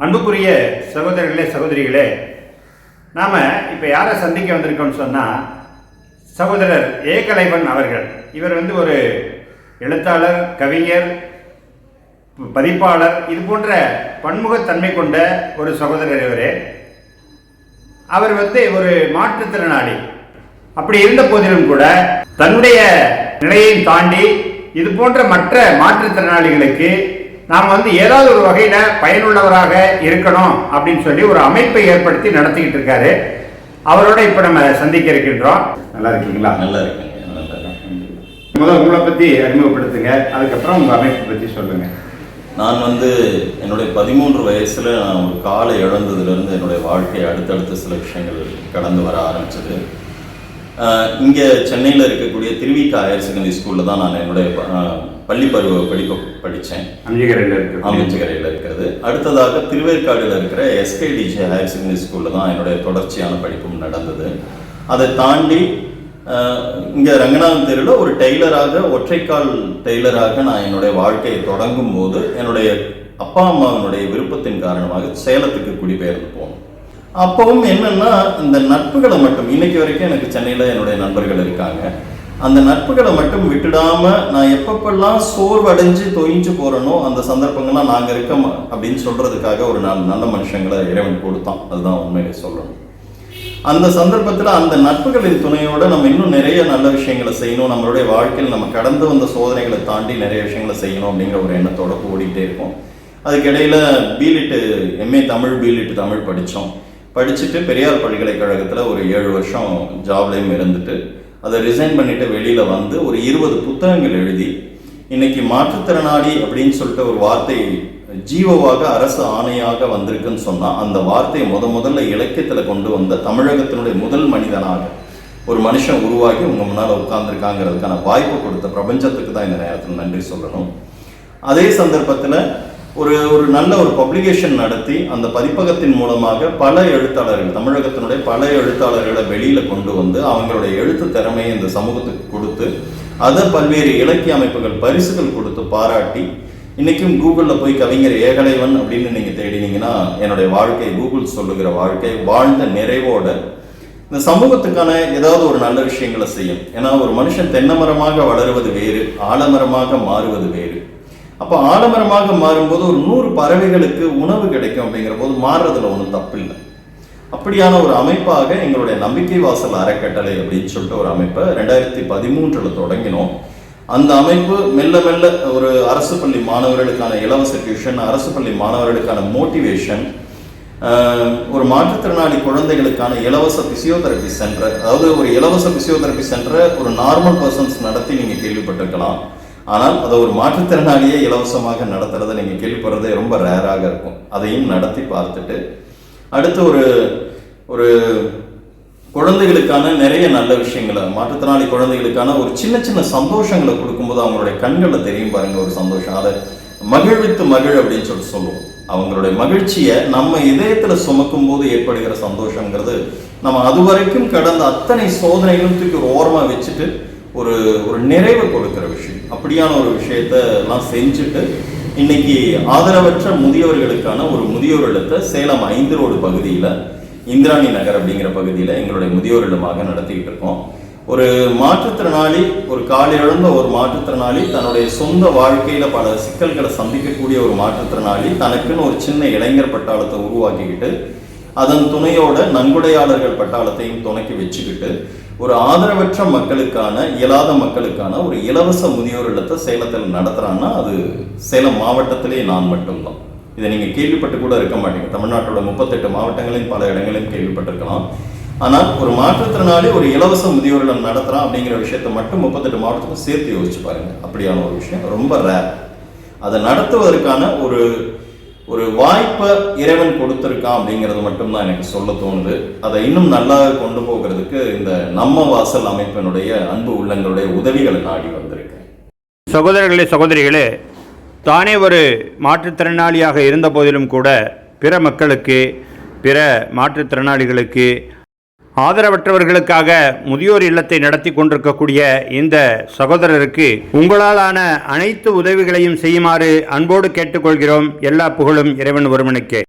அன்புக்குரிய சகோதரர்களே சகோதரிகளே நாம் இப்போ யாரை சந்திக்க வந்திருக்கோம்னு சொன்னால் சகோதரர் ஏகலைவன் அவர்கள். இவர் வந்து ஒரு எழுத்தாளர் கவிஞர் பதிப்பாளர் இது போன்ற பன்முகத்தன்மை கொண்ட ஒரு சகோதரர் இவர். அவர் வந்து ஒரு மாற்றுத்திறனாளி. அப்படி இருந்த போதிலும் கூட தன்னுடைய நிலையை தாண்டி இது போன்ற மற்ற மாற்றுத்திறனாளிகளுக்கு நாம் வந்து ஏதாவது ஒரு வகையில பயனுள்ளவராக இருக்கணும் அப்படின்னு சொல்லி ஒரு அமைப்பை ஏற்படுத்தி நடத்திக்கிட்டு இருக்காரு. அவரோட இப்ப நம்ம சந்திக்க இருக்கின்றோம். நல்லா இருக்கீங்களா? நல்லா இருக்குங்க. முதல்ல உங்களை பத்தி அறிமுகப்படுத்துங்க. அதுக்கப்புறம் உங்க அமைப்பை பத்தி சொல்லுங்க. நான் வந்து என்னுடைய பதிமூன்று வயசுல நான் ஒரு காலை இழந்ததுலேருந்து என்னுடைய வாழ்க்கை அடுத்தடுத்த சில விஷயங்கள் கடந்து வர ஆரம்பிச்சது. இங்க சென்னையில் இருக்கக்கூடிய திருவிக்கா ஹையர் செகண்டரி ஸ்கூலில் தான் நான் என்னுடைய பள்ளி பருவ படிப்பு படித்தேன். அம்பிகரையில் இருக்கு அமைச்சகரையில் இருக்கிறது. அடுத்ததாக திருவேற்காடில் இருக்கிற எஸ்கேடிஜே ஹையர் செகண்டரி ஸ்கூலில் தான் என்னுடைய தொடர்ச்சியான படிப்பும் நடந்தது. அதை தாண்டி இங்க ரங்கநாதன் தெருவில் ஒரு டெய்லராக ஒற்றைக்கால் டெய்லராக நான் என்னுடைய வாழ்க்கையை தொடங்கும் போது என்னுடைய அப்பா அம்மாவினுடைய விருப்பத்தின் காரணமாக சேலத்துக்கு குடிபெயர்ந்து போனோம் அப்பவும் என்னன்னா இந்த நட்புகளை மட்டும் இன்னைக்கு வரைக்கும் எனக்கு சென்னையில் என்னுடைய நண்பர்கள் இருக்காங்க. அந்த நட்புகளை மட்டும் விட்டுடாம நான் எப்பப்பெல்லாம் சோர்வடைஞ்சு தொய்ஞ்சு போறேனோ அந்த சந்தர்ப்பங்கள்லாம் நாங்க இருக்கோம் அப்படின்னு சொல்றதுக்காக ஒரு நாலு நல்ல மனுஷங்களை இறைவன் கொடுத்தான். அதுதான் உண்மையை சொல்லணும். அந்த சந்தர்ப்பத்தில் அந்த நட்புகளின் துணையோட நம்ம இன்னும் நிறைய நல்ல விஷயங்களை செய்யணும். நம்மளுடைய வாழ்க்கையில் நம்ம கடந்து வந்த சோதனைகளை தாண்டி நிறைய விஷயங்களை செய்யணும் அப்படிங்கிற ஒரு எண்ணத்தோட ஓடிட்டே இருக்கோம். அதுக்கிடையில B Litt MA Tamil B Litt Tamil படித்தோம். படிச்சுட்டு பெரியார் பல்கலைக்கழகத்தில் ஒரு ஏழு வருஷம் ஜாப்லேயும் இருந்துட்டு அதை ரிசைன் பண்ணிட்டு வெளியில் வந்து ஒரு இருபது புத்தகங்கள் எழுதி இன்னைக்கு மாற்றுத்திறனாளி அப்படின்னு சொல்லிட்டு ஒரு வார்த்தை ஜீவோவாக அரசு ஆணையாக வந்திருக்குன்னு சொன்னால் அந்த வார்த்தையை முத முதல்ல இலக்கியத்தில் கொண்டு வந்த தமிழகத்தினுடைய முதல் மனிதனாக ஒரு மனுஷன் உருவாகி உங்கள் முன்னால் உட்கார்ந்துருக்காங்கிறதுக்கான வாய்ப்பு கொடுத்த பிரபஞ்சத்துக்கு தான் இந்த நேரத்தில் நன்றி சொல்லணும். அதே சந்தர்ப்பத்தில் ஒரு ஒரு நல்ல ஒரு பப்ளிகேஷன் நடத்தி அந்த பதிப்பகத்தின் மூலமாக பல எழுத்தாளர்கள் தமிழகத்தினுடைய பல எழுத்தாளர்களை வெளியில் கொண்டு வந்து அவங்களுடைய எழுத்து திறமையை இந்த சமூகத்துக்கு கொடுத்து அதை பல்வேறு இலக்கிய அமைப்புகள் பரிசுகள் கொடுத்து பாராட்டி இன்றைக்கும் கூகுளில் போய் கவிஞர் ஏகலைவன் அப்படின்னு நீங்கள் தேடினீங்கன்னா என்னுடைய வாழ்க்கை கூகுள் சொல்லுகிற வாழ்க்கை வாழ்ந்த நிறைவோட இந்த சமூகத்துக்கான ஏதாவது ஒரு நல்ல விஷயங்களை செய்யும். ஏன்னா ஒரு மனுஷன் தென்னமரமாக வளருவது வேறு ஆலமரமாக மாறுவது வேறு. அப்போ ஆடம்பரமாக மாறும்போது ஒரு நூறு பறவைகளுக்கு உணவு கிடைக்கும் அப்படிங்கிற போது மாறுறதுல ஒன்றும் தப்பு இல்லை அப்படியான ஒரு அமைப்பாக எங்களுடைய நம்பிக்கை வாசல் அறக்கட்டளை அப்படின்னு சொல்லிட்டு ஒரு அமைப்பை ரெண்டாயிரத்தி பதிமூன்றில் தொடங்கினோம். அந்த அமைப்பு மெல்ல மெல்ல ஒரு அரசு பள்ளி மாணவர்களுக்கான இலவச டியூஷன் அரசு பள்ளி மாணவர்களுக்கான மோட்டிவேஷன் ஒரு மாற்றுத்திறனாளி குழந்தைகளுக்கான இலவச பிசியோதெரபி சென்டர் அதாவது ஒரு இலவச பிசியோதெரபி சென்டரை ஒரு நார்மல் பர்சன்ஸ் நடத்தி நீங்கள் கேள்விப்பட்டிருக்கலாம். ஆனால் அதை ஒரு மாற்றுத்திறனாளியே இலவசமாக நடத்துறதை நீங்கள் கேள்விப்படுறதே ரொம்ப ரேராக இருக்கும். அதையும் நடத்தி பார்த்துட்டு அடுத்து ஒரு ஒரு குழந்தைகளுக்கான நிறைய நல்ல விஷயங்களை மாற்றுத்திறனாளி குழந்தைகளுக்கான ஒரு சின்ன சின்ன சந்தோஷங்களை கொடுக்கும்போது அவங்களுடைய கண்களில் தெரியும் பாருங்கள் ஒரு சந்தோஷம். அதை மகிழ்வித்து மகிழ் அப்படின்னு சொல்லிட்டு சொல்லுவோம். அவங்களுடைய மகிழ்ச்சியை நம்ம இதயத்தில் சுமக்கும் போது ஏற்படுகிற சந்தோஷங்கிறது நம்ம அது வரைக்கும் கடந்த அத்தனை சோதனைகளும் தூக்கி ஒரு வச்சுட்டு ஒரு ஒரு நிறைவு கொடுக்கிற விஷயம். அப்படியான ஒரு விஷயத்தெல்லாம் செஞ்சுட்டு இன்னைக்கு ஆதரவற்ற முதியவர்களுக்கான ஒரு முதியோர் இல்லத்தை சேலம் ஐந்து ரோடு பகுதியில் இந்திராணி நகர் அப்படிங்கிற பகுதியில் எங்களுடைய முதியோர் இல்லமாக நடத்திக்கிட்டு இருக்கோம். ஒரு மாற்றுத்திறனாளி ஒரு காலிழந்த ஒரு மாற்றுத்திறனாளி தன்னுடைய சொந்த வாழ்க்கையில பல சிக்கல்களை சந்திக்கக்கூடிய ஒரு மாற்றுத்திறனாளி தனக்குன்னு ஒரு சின்ன இளைஞர் பட்டாளத்தை உருவாக்கிக்கிட்டு அதன் துணையோட நன்கொடையாளர்கள் பட்டாளத்தையும் துணைக்கி வச்சுக்கிட்டு ஒரு ஆதரவற்ற மக்களுக்கான இயலாத மக்களுக்கான ஒரு இலவச முதியோர் இல்லத்தை சேலத்தில் நடத்துறான்னா அது சேலம் மாவட்டத்திலே நான் மட்டும்தான். இதை நீங்கள் கேள்விப்பட்டு கூட இருக்க மாட்டீங்க. தமிழ்நாட்டோட முப்பத்தெட்டு மாவட்டங்களையும் பல இடங்களையும் கேள்விப்பட்டிருக்கலாம். ஆனால் ஒரு மாற்றுத்திறனாளி ஒரு இலவச முதியோர் இல்லம் நடத்துறான் அப்படிங்கிற விஷயத்தை மட்டும் முப்பத்தெட்டு மாவட்டத்தில் சேர்த்து யோசிச்சு பாருங்க. அப்படியான ஒரு விஷயம். ரொம்ப ரேர் அதை நடத்துவதற்கான ஒரு ஒரு வாய்ப்பை இறைவன் கொடுத்துருக்கான் அப்படிங்கிறது மட்டும்தான் எனக்கு சொல்ல தோணுது. அதை இன்னும் நல்லா கொண்டு போகிறதுக்கு இந்த நம்ம வாசல் அமைப்பினுடைய அன்பு உள்ளங்களுடைய உதவிகளை நாடி வந்திருக்கேன். சகோதரர்களே சகோதரிகளே தானே ஒரு மாற்றுத்திறனாளியாக இருந்த போதிலும் கூட பிற மக்களுக்கு பிற மாற்றுத்திறனாளிகளுக்கு ஆதரவற்றவர்களுக்காக முதியோர் இல்லத்தை நடத்தி கொண்டிருக்கக்கூடிய இந்த சகோதரருக்கு உங்களாலான அனைத்து உதவிகளையும் செய்யுமாறு அன்போடு கேட்டுக்கொள்கிறோம். எல்லா புகழும் இறைவன் ஒருவனுக்கே.